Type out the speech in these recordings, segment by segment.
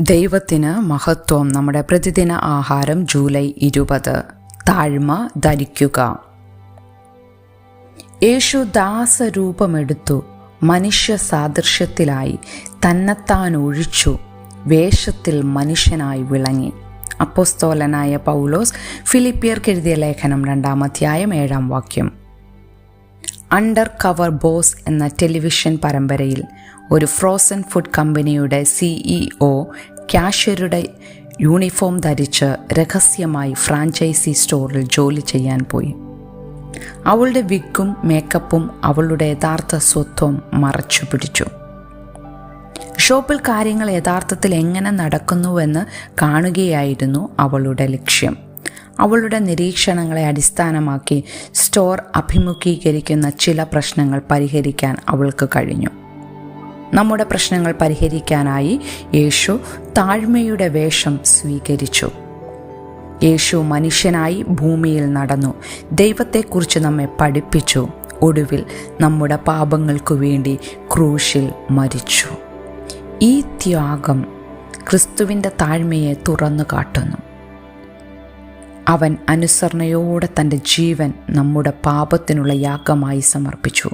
ദൈവത്തിന് മഹത്വം. നമ്മുടെ പ്രതിദിന ആഹാരം ജൂലൈ ഇരുപത്. താഴ്മ ധരിക്കുക. യേശു ദാസരൂപമെടുത്തു. മനുഷ്യ സാദൃശ്യത്തിലായി തന്നെത്താൻ ഒഴിച്ചു. വേഷത്തിൽ മനുഷ്യനായി വിളങ്ങി. അപ്പോസ്തോലനായ പൗലോസ് ഫിലിപ്പിയർക്കെഴുതിയ ലേഖനം രണ്ടാം അധ്യായം ഏഴാം വാക്യം. അണ്ടർ കവർ ബോസ് എന്ന ടെലിവിഷൻ പരമ്പരയിൽ ഒരു ഫ്രോസൺ ഫുഡ് കമ്പനിയുടെ സിഇഒ ക്യാഷ്യറുടെ യൂണിഫോം ധരിച്ച് രഹസ്യമായി ഫ്രാഞ്ചൈസി സ്റ്റോറിൽ ജോലി ചെയ്യാൻ പോയി. അവളുടെ വിഗും മേക്കപ്പും അവളുടെ യഥാർത്ഥ സ്വത്വം മറച്ചു പിടിച്ചു. ഷോപ്പിൽ കാര്യങ്ങൾ യഥാർത്ഥത്തിൽ എങ്ങനെ നടക്കുന്നുവെന്ന് കാണുകയായിരുന്നു അവളുടെ ലക്ഷ്യം. അവളുടെ നിരീക്ഷണങ്ങളെ അടിസ്ഥാനമാക്കി സ്റ്റോർ അഭിമുഖീകരിക്കുന്ന ചില പ്രശ്നങ്ങൾ പരിഹരിക്കാൻ അവൾക്ക് കഴിഞ്ഞു. നമ്മുടെ പ്രശ്നങ്ങൾ പരിഹരിക്കാനായി യേശു താഴ്മയുടെ വേഷം സ്വീകരിച്ചു. യേശു മനുഷ്യനായി ഭൂമിയിൽ നടന്നു. ദൈവത്തെക്കുറിച്ച് നമ്മെ പഠിപ്പിച്ചു. ഒടുവിൽ നമ്മുടെ പാപങ്ങൾക്കു വേണ്ടി ക്രൂശിൽ മരിച്ചു. ഈ ത്യാഗം ക്രിസ്തുവിന്റെ താഴ്മയെ തുറന്നു കാട്ടുന്നു. അവൻ അനുസരണയോടെ തന്റെ ജീവൻ നമ്മുടെ പാപത്തിനുള്ള യാഗമായി സമർപ്പിച്ചു.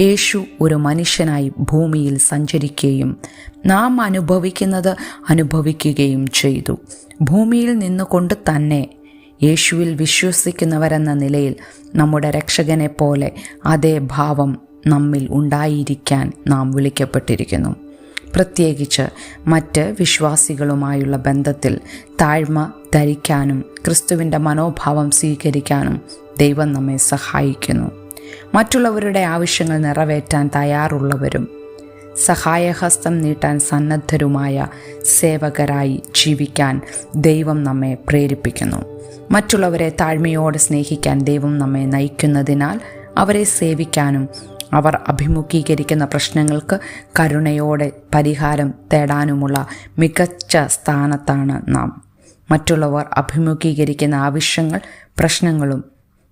യേശു ഒരു മനുഷ്യനായി ഭൂമിയിൽ സഞ്ചരിക്കുകയും നാം അനുഭവിക്കുന്നത് അനുഭവിക്കുകയും ചെയ്തു. ഭൂമിയിൽ നിന്നുകൊണ്ട് തന്നെ യേശുവിൽ വിശ്വസിക്കുന്നവരെന്ന നിലയിൽ നമ്മുടെ രക്ഷകനെ പോലെ അതേ ഭാവം നമ്മിൽ ഉണ്ടായിരിക്കാൻ നാം വിളിക്കപ്പെട്ടിരിക്കുന്നു. പ്രത്യേകിച്ച് മറ്റ് വിശ്വാസികളുമായുള്ള ബന്ധത്തിൽ താഴ്മ ധരിക്കാനും ക്രിസ്തുവിന്റെ മനോഭാവം സ്വീകരിക്കാനും ദൈവം നമ്മെ സഹായിക്കുന്നു. മറ്റുള്ളവരുടെ ആവശ്യങ്ങൾ നിറവേറ്റാൻ തയ്യാറുള്ളവരും സഹായഹസ്തം നീട്ടാൻ സന്നദ്ധരുമായ സേവകരായി ജീവിക്കാൻ ദൈവം നമ്മെ പ്രേരിപ്പിക്കുന്നു. മറ്റുള്ളവരെ താഴ്മയോടെ സ്നേഹിക്കാൻ ദൈവം നമ്മെ നയിക്കുന്നതിനാൽ അവരെ സേവിക്കാനും അവർ അഭിമുഖീകരിക്കുന്ന പ്രശ്നങ്ങൾക്ക് കരുണയോടെ പരിഹാരം തേടാനുമുള്ള മികച്ച സ്ഥാനത്താണ് നാം. മറ്റുള്ളവർ അഭിമുഖീകരിക്കുന്ന ആവശ്യങ്ങൾ പ്രശ്നങ്ങളും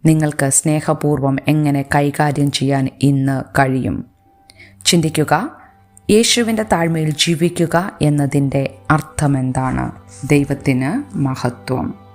നിങ്ങൾക്ക് സ്നേഹപൂർവം എങ്ങനെ കൈകാര്യം ചെയ്യാൻ ഇന്ന് കഴിയും? ചിന്തിക്കുക യേശുവിന്റെ താഴ്മയിൽ ജീവിക്കുക എന്നതിന്റെ അർത്ഥമെന്താണ്? ദൈവത്തിന് മഹത്വം.